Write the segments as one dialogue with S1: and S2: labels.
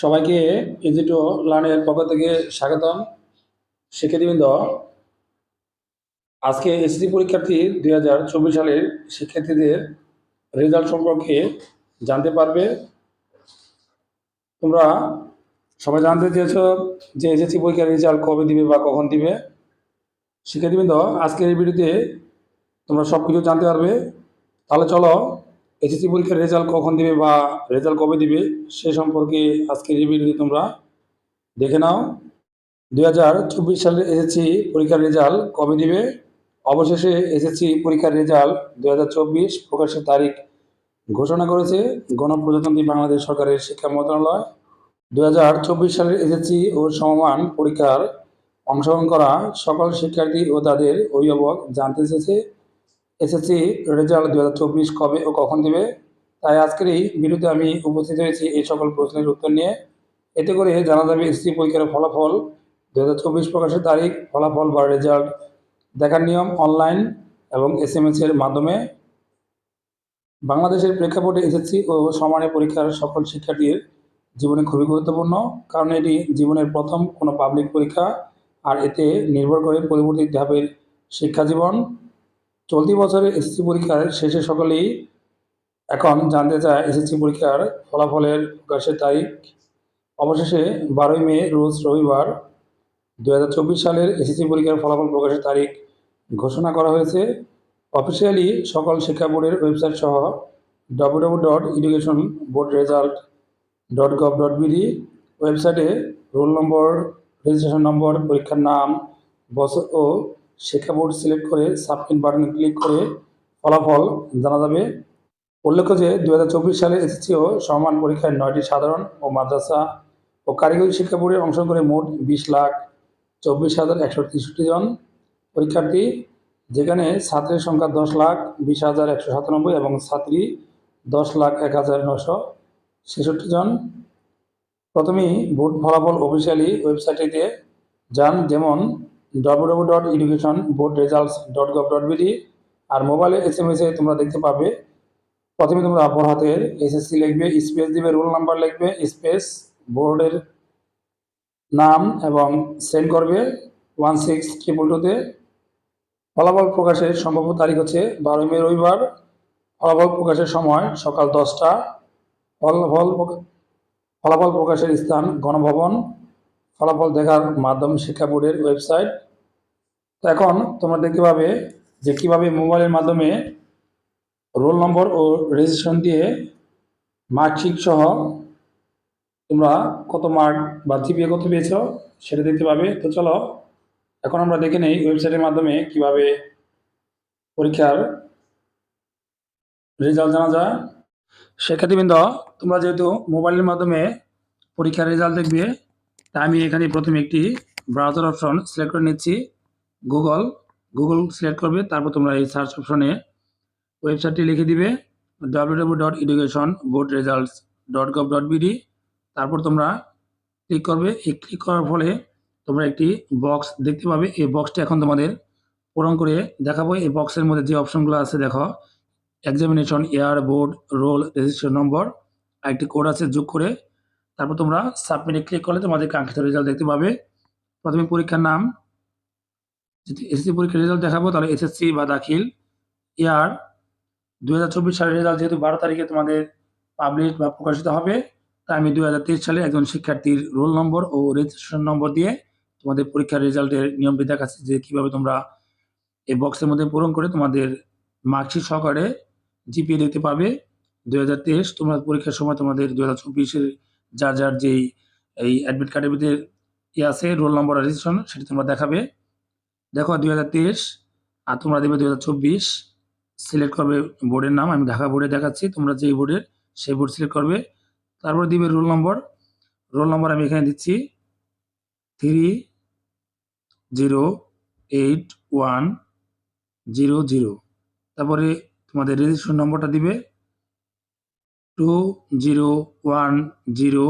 S1: সবাইকে ইজিটো লার্নের পক্ষ থেকে স্বাগতম। শিক্ষার্থীবৃন্দ, আজকে এসএসসি পরীক্ষার্থী দুই হাজার চব্বিশ সালের শিক্ষার্থীদের রেজাল্ট সম্পর্কে জানতে পারবে। তোমরা সবাই জানতে চেয়েছ যে এসএসসি পরীক্ষার রেজাল্ট কবে দিবে বা কখন দিবে। শিক্ষার্থীবৃন্দ, আজকের এই ভিডিওতে তোমরা সব কিছু জানতে পারবে। তাহলে চলো এসএসসি পরীক্ষার রেজাল্ট কখন দিবে বা রেজাল্ট কবে দিবে, সে সম্পর্কে আজকের এই ভিডিওতে তোমরা দেখে নাও। দুই হাজার চব্বিশ সালের এসএসসি পরীক্ষার রেজাল্ট কবে দিবে? অবশেষে এসএসসি পরীক্ষার রেজাল্ট দুই হাজার চব্বিশ প্রকাশের তারিখ ঘোষণা করেছে গণপ্রজাতন্ত্রী বাংলাদেশ সরকারের শিক্ষা মন্ত্রণালয়। দুই হাজার চব্বিশ সালের এসএসসি ও সমমান পরীক্ষার অংশগ্রহণ করা সকল শিক্ষার্থী ও তাদের অভিভাবক জানতে চেয়েছে। এসএসসি রেজাল্ট দু হাজার চব্বিশ কবে ও কখন দেবে? তাই আজকের এই ভিডিওতে আমি উপস্থিত হয়েছি এই সকল প্রশ্নের উত্তর নিয়ে। এতে করে জানা যাবে এসএসসি পরীক্ষার ফলাফল দু হাজার চব্বিশ প্রকাশের তারিখ, ফলাফল বা রেজাল্ট, দেখার নিয়ম অনলাইন এবং এস এর মাধ্যমে। বাংলাদেশের প্রেক্ষাপটে এসএসসি ও সমানের পরীক্ষার সকল শিক্ষার্থীর জীবনে খুবই গুরুত্বপূর্ণ, কারণ এটি জীবনের প্রথম কোনো পাবলিক পরীক্ষা, আর এতে নির্ভর করে পরবর্তী ধাপের শিক্ষা জীবন। চলতি বছরের এসএসসি পরীক্ষার শেষে সকলেই এখন জানতে চায় এসএসসি পরীক্ষার ফলাফলের প্রকাশের তারিখ। অবশেষে বারোই মে, রোজ রবিবার দু হাজার চব্বিশ সালের এসএসসি পরীক্ষার ফলাফল প্রকাশের তারিখ ঘোষণা করা হয়েছে। অফিসিয়ালি সকল শিক্ষা বোর্ডের ওয়েবসাইট সহ W W dot education board result dot gov dot BD ওয়েবসাইটে রোল নম্বর রেজিস্ট্রেশন নম্বর, পরীক্ষার নাম, বছর ও শিক্ষা বোর্ড সিলেক্ট করে সাবমিট বাটনে ক্লিক করে ফলাফল জানা যাবে। উল্লেখ্য যে দু হাজার চব্বিশ সালে এসএসসি ও সমান পরীক্ষায় নয়টি সাধারণ ও মাদ্রাসা ও কারিগরি শিক্ষা বোর্ডে অংশগ্রহণ করে মোট বিশ লাখ চব্বিশ হাজার একশো তেষট্টি জন পরীক্ষার্থী, যেখানে ছাত্রের সংখ্যা দশ লাখ বিশ হাজার একশো সাতানব্বই এবং ছাত্রী দশ লাখ এক হাজার নশো ছেষট্টি জন। প্রথমেই বোর্ড ফলাফল অফিসিয়ালি ওয়েবসাইটটিতে যান। যেমন W dot education board results dot gov dot BD আর মোবাইলে এস এম এসে তোমরা দেখতে পাবে। প্রথমে তোমরা অপর হাতের এসএসসি লিখবে স্পেস দিবে রোল নাম্বার লিখবে স্পেস বোর্ডের নাম এবং সেন্ড করবে। ওয়ান সিক্স ট্রিপল টুতে ফলাফল প্রকাশের সম্ভাব্য তারিখ হচ্ছে বারোই মে রবিবার। ফলাফল প্রকাশের সময় সকাল দশটা। ফলাফল ফলাফল প্রকাশের স্থান গণভবন। ফলাফল দেখার মাধ্যম শিক্ষা বোর্ডের ওয়েবসাইট। তো এখন তোমরা দেখতে পাবে যে কীভাবে মোবাইলের মাধ্যমে রোল নম্বর ও রেজিস্ট্রেশন দিয়ে মার্কশিট সহ তোমরা কত মার্ক বা জিপিএ কত পেয়েছ সেটা দেখতে পাবে। তো চলো, এখন আমরা দেখে নেই ওয়েবসাইটের মাধ্যমে কীভাবে পরীক্ষার রেজাল্ট জানা যায়। শিক্ষার্থীবৃন্দ, তোমরা যেহেতু মোবাইলের মাধ্যমে পরীক্ষার রেজাল্ট দেখবে তাই আমি এখানে প্রথমে একটি ব্রাউজার অপশন সিলেক্ট করে নিচ্ছি। গুগল গুগল সিলেক্ট করবে, তারপর তোমরা এই সার্চ অপশনে ওয়েবসাইটটি লিখে দিবে W dot education board results dot gov dot BD তারপর তোমরা ক্লিক করবে, এই ক্লিক করার ফলে তোমরা একটি বক্স দেখতে পাবে। এই বক্সটি এখন তোমাদের পূরণ করে দেখাবো। এই বক্সের মধ্যে যে অপশনগুলো আছে, দেখো examination year board roll registration number একটি কোড আছে, যোগ করে তারপর তোমরা সাবমিটে ক্লিক করলে তোমাদের কাঙ্ক্ষিত রেজাল্ট দেখতে পাবে। প্রথমে পরীক্ষার নাম। যদি এসএসসি পরীক্ষার রেজাল্ট দেখাবো, তাহলে এসএসসি বা দাখিল ইয়ার দু হাজার চব্বিশ সালের রেজাল্ট যেহেতু বারো তারিখে তোমাদের পাবলিশ বা প্রকাশিত হবে, তাই আমি দু হাজার তেইশ সালে একজন শিক্ষার্থীর রোল নম্বর ও রেজিস্ট্রেশন নম্বর দিয়ে তোমাদের পরীক্ষার রেজাল্টের নিয়মটি দেখাচ্ছি যে কীভাবে তোমরা এই বক্সের মধ্যে পূরণ করে তোমাদের মার্কশিট সহকারে জিপিএ দেখতে পাবে। দু হাজার তেইশ তোমরা পরীক্ষার সময় তোমাদের দু হাজার চব্বিশের যার যার যেই, এই অ্যাডমিট কার্ডের ভিতরে ইয়ে আছে রোল নম্বর রেজিস্ট্রেশন সেটি তোমরা দেখাবে। দেখো দুই হাজার তেইশ, আর তোমরা দেবে দু হাজার চব্বিশ সিলেক্ট করবে বোর্ডের নাম, আমি ঢাকা বোর্ডে দেখাচ্ছি, তোমরা যেই বোর্ডের সেই বোর্ড সিলেক্ট করবে। তারপর দিবে রোল নম্বর রোল নম্বর আমি এখানে দিচ্ছি three zero eight one zero zero তারপরে তোমাদের রেজিস্ট্রেশন নম্বরটা দিবে two zero one zero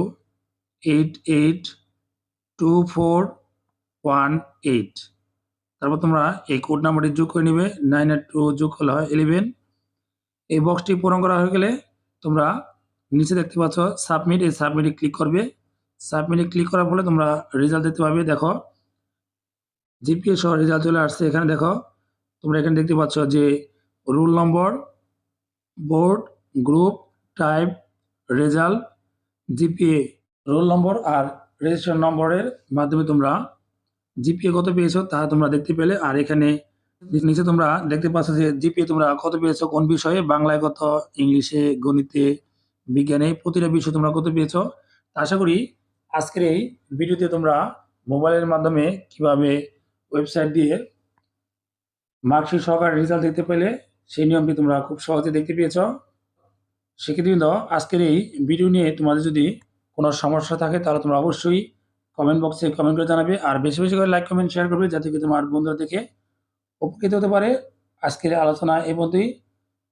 S1: eight eight two four one eight তারপর তোমরা এই কোড নাম্বারটি যোগ করে নেবে নাইন আর টু যোগ করলে হয় ইলেভেন এই বক্সটি পূরণ করা হয়ে গেলে তোমরা নিচে দেখতে পাচ্ছ সাবমিট এই সাবমিটে ক্লিক করবে। সাবমিটে ক্লিক করার ফলে তোমরা রেজাল্ট দেখতে পাবে। দেখো, জিপিএ সহ রেজাল্ট চলে আসছে। এখানে দেখো, তোমরা এখানে দেখতে পাচ্ছ যে roll number board group type result GPA roll number আর রেজিস্ট্রেশন নম্বরের মাধ্যমে তোমরা জিপিএ কত পেয়েছ তা তোমরা দেখতে পেলে। আর এখানে নিচে তোমরা দেখতে পাচ্ছ যে জিপিএ তোমরা কত পেয়েছ, কোন বিষয়ে? বাংলায় কত, ইংলিশে, গণিতে, বিজ্ঞানে, প্রতিটা বিষয়ে তোমরা কত পেয়েছ? আশা করি আজকের এই ভিডিওতে তোমরা মোবাইলের মাধ্যমে কীভাবে ওয়েবসাইট দিয়ে মার্কশিট সহকারে রেজাল্ট দেখতে পেলে, সেই নিয়মটি তোমরা খুব সহজে দেখতে পেয়েছ। সেক্ষেত্রে আজকের এই ভিডিও নিয়ে তোমাদের যদি কোনো সমস্যা থাকে, তাহলে তোমরা অবশ্যই কমেন্ট বক্সে কমেন্ট করে জানাবে। আর বেশি বেশি করে লাইক কমেন্ট শেয়ার করবে যাতে কি তোমার বন্ধুরা দেখে উপকৃত হতে পারে। আজকের আলোচনা এই মধ্যেই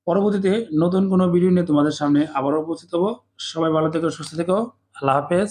S1: পরবর্তীতে নতুন কোনো ভিডিও নিয়ে তোমাদের সামনে আবারও উপস্থিত হব। সবাই ভালো থেকো, সুস্থ থেকো। আল্লাহ হাফেজ।